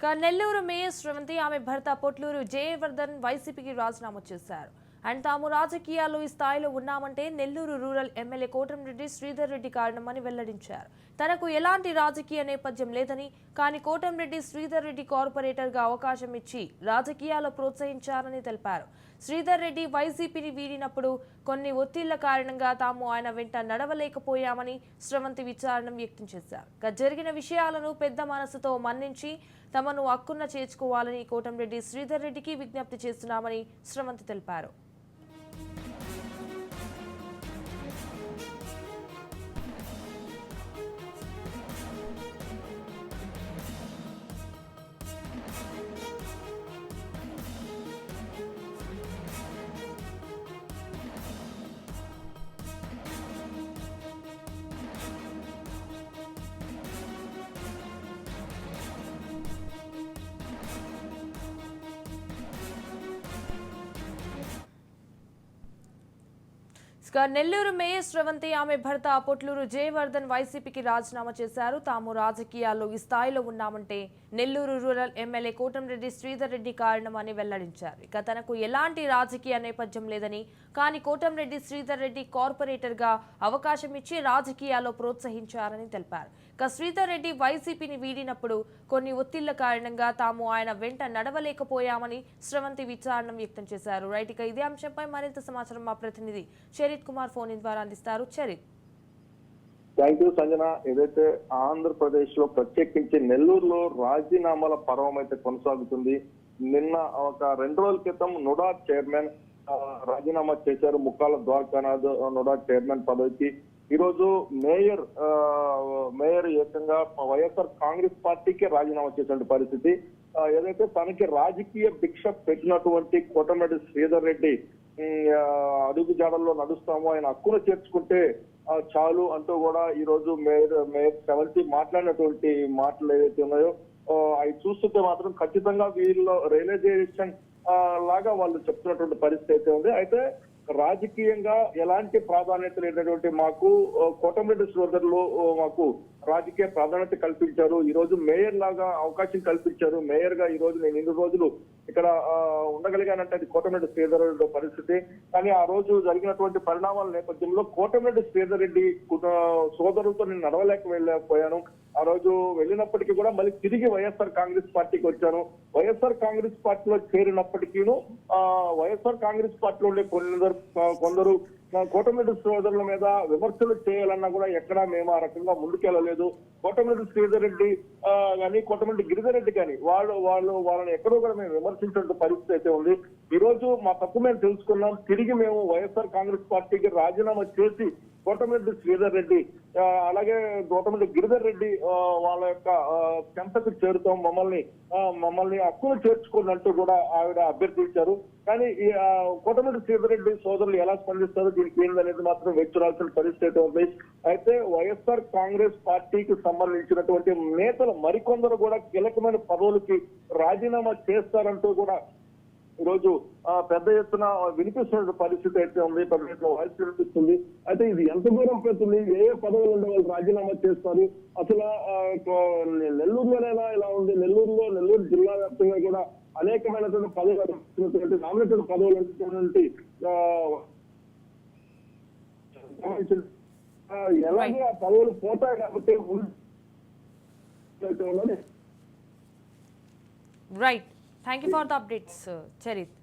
ఇక నెల్లూరు మేయర్ శ్రవంతి ఆమె భర్త పొట్లూరు జయవర్ధన్ వైసీపీకి రాజీనామా చేశారు. అండ్ తాము రాజకీయాల్లో ఈ స్థాయిలో ఉన్నామంటే నెల్లూరు రూరల్ ఎమ్మెల్యే కోటంరెడ్డి శ్రీధర్ రెడ్డి కారణమని వెల్లడించారు. తనకు ఎలాంటి రాజకీయ నేపథ్యం లేదని కానీ కోటంరెడ్డి శ్రీధర్ రెడ్డి కార్పొరేటర్గా అవకాశం ఇచ్చి రాజకీయాలు ప్రోత్సహించారని తెలిపారు. శ్రీధర్ రెడ్డి వైసీపీని వీడినప్పుడు కొన్ని ఒత్తిళ్ళ కారణంగా తాము ఆయన వెంట నడవలేకపోయామని శ్రవంతి విచారణ వ్యక్తం చేశారు. జరిగిన విషయాలను పెద్ద మనసుతో మన్నించి తమను హక్కున చేర్చుకోవాలని కోటంరెడ్డి శ్రీధర్ రెడ్డికి విజ్ఞప్తి చేస్తున్నామని శ్రవంతి తెలిపారు. ఇక నెల్లూరు మేయర్ శ్రవంతి ఆమె భర్త పొట్లూరు జయవర్ధన్ వైసీపీకి రాజీనామా చేశారు. తాము రాజకీయాల్లో ఈ స్థాయిలో ఉన్నామంటే నెల్లూరు రూరల్ ఎమ్మెల్యే కోటంరెడ్డి శ్రీధర్ రెడ్డి కారణమని వెల్లడించారు. ఇక తనకు ఎలాంటి రాజకీయ నేపథ్యం లేదని కానీ కోటంరెడ్డి శ్రీధర్ రెడ్డి కార్పొరేటర్గా అవకాశం ఇచ్చి రాజకీయాల్లో ప్రోత్సహించారని తెలిపారు. ఇక శ్రీధర్ రెడ్డి వైసీపీని వీడినప్పుడు కొన్ని ఒత్తిళ్ళ కారణంగా తాము ఆయన వెంట నడవలేకపోయామని శ్రవంతి విచారణ వ్యక్తం చేశారు. రైట్ ఇక ఇదే అంశంపై మరింత సమాచారం మా ప్రతినిధి చరిత్ర చరిత్ కుమార్ ఫోన్ ఇన్ ద్వారా అందిస్తారు. Charith thank you Sanjana. ఏదైతే ఆంధ్రప్రదేశ్లో ప్రత్యేకించి నెల్లూరులో రాజీనామాల పర్వం అయితే కొనసాగుతుంది నిన్న ఒక రెండు రోజుల క్రితం నుడా చైర్మన్ రాజీనామా చేశారు. ముక్కాల ద్వారకానాథ్ నుడా చైర్మన్ పదవికి. ఈ రోజు మేయర్ మేయర్ ఏకంగా వైఎస్ఆర్ కాంగ్రెస్ పార్టీకే రాజీనామా చేసిన పరిస్థితి. ఏదైతే తనకి రాజకీయ భిక్ష పెట్టినటువంటి కోటమిరెడ్డి శ్రీధర్ రెడ్డి అడుగు జాడల్లో నడుస్తాము ఆయన హక్కును చేర్చుకుంటే చాలు అంటూ కూడా ఈ రోజు మేయర్ మేయర్ సెవెంటీ మాట్లాడినటువంటి మాటలు ఏవైతే ఉన్నాయో అవి చూస్తుంటే మాత్రం ఖచ్చితంగా వీళ్ళు రియలైజేషన్ లాగా వాళ్ళు చెప్తున్నటువంటి పరిస్థితి అయితే ఉంది. అయితే రాజకీయంగా ఎలాంటి ప్రాధాన్యత లేనటువంటి మాకు కోటమిరెడ్డి సోదరులు మాకు రాజకీయ ప్రాధాన్యత కల్పించారు. ఈ రోజు మేయర్ లాగా అవకాశం కల్పించారు. మేయర్గా ఈ రోజు నేను ఇన్ని రోజులు ఇక్కడ ఉండగలిగానంటే అది కోటమిరెడ్డి శ్రీధర్రెడ్డి పరిస్థితి. కానీ ఆ రోజు జరిగినటువంటి పరిణామాల నేపథ్యంలో కోటమిరెడ్డి శ్రీధర్ రెడ్డి సోదరులతో నేను నడవలేక వెళ్ళకపోయాను ఆ రోజు వెళ్ళినప్పటికీ కూడా మళ్ళీ తిరిగి వైఎస్ఆర్ కాంగ్రెస్ పార్టీకి వచ్చాను. వైఎస్ఆర్ కాంగ్రెస్ పార్టీలో చేరినప్పటికీను ఆ, వైఎస్ఆర్ కాంగ్రెస్ పార్టీలో ఉండే కొందరు కొందరు కోటమిరెడ్డి సోదరుల మీద విమర్శలు చేయాలన్నా కూడా ఎక్కడా మేము ఆ రకంగా ముందుకెళ్ళలేదు. కోటమిరెడ్డి శ్రీధర్ రెడ్డి కానీ కోటమిరెడ్డి గిరిధర్ రెడ్డి కానీ వాళ్ళు వాళ్ళు వాళ్ళని ఎక్కడో కూడా మేము విమర్శించిన పరిస్థితి అయితే ఉంది. ఈ రోజు మా తప్పు మేము తెలుసుకున్నాం. తిరిగి మేము వైఎస్ఆర్ కాంగ్రెస్ పార్టీకి రాజీనామా చేసి కోటమిరెడ్డి శ్రీధర్ రెడ్డి అలాగే కోటమిరెడ్డి గిరిధర్ రెడ్డి వాళ్ళ యొక్క చెంతకు చేరుతాం మమ్మల్ని మమ్మల్ని హక్కును చేర్చుకున్నట్టు కూడా ఆవిడ అభ్యర్థించారు. కానీ ఈ కోటమిరెడ్డి శ్రీధర్ రెడ్డి సోదరులు ఎలా స్పందిస్తారో దీనికి ఏందనేది మాత్రం వెచ్చురాల్సిన పరిస్థితి అయితే ఉంది. అయితే వైఎస్ఆర్ కాంగ్రెస్ పార్టీకి సంబంధించినటువంటి నేతలు మరికొందరు కూడా కీలకమైన పదవులకి రాజీనామా చేస్తారంటూ కూడా ఈరోజు రోజు పెద్ద ఎత్తున వినిపిస్తున్న పరిస్థితి అయితే ఉంది పెద్ద ఎత్తున వాయిస్ వినిపిస్తుంది. అయితే ఇది ఎంత దూరం పెడుతుంది? ఏ ఏ పదవులు ఉండే వాళ్ళు రాజీనామా చేస్తారు? అసలు నెల్లూరులోనైనా ఇలా ఉంది. నెల్లూరులో నెల్లూరు జిల్లా వ్యాప్తంగా కూడా అనేకమైనటువంటి పదవులు వచ్చినటువంటి నామినేటెడ్ పదవులు ఉన్నటువంటి ఆ, ఎలాగే ఆ పదవులు పోతాయి కాబట్టి ఉన్నది right thank you for the updates Charith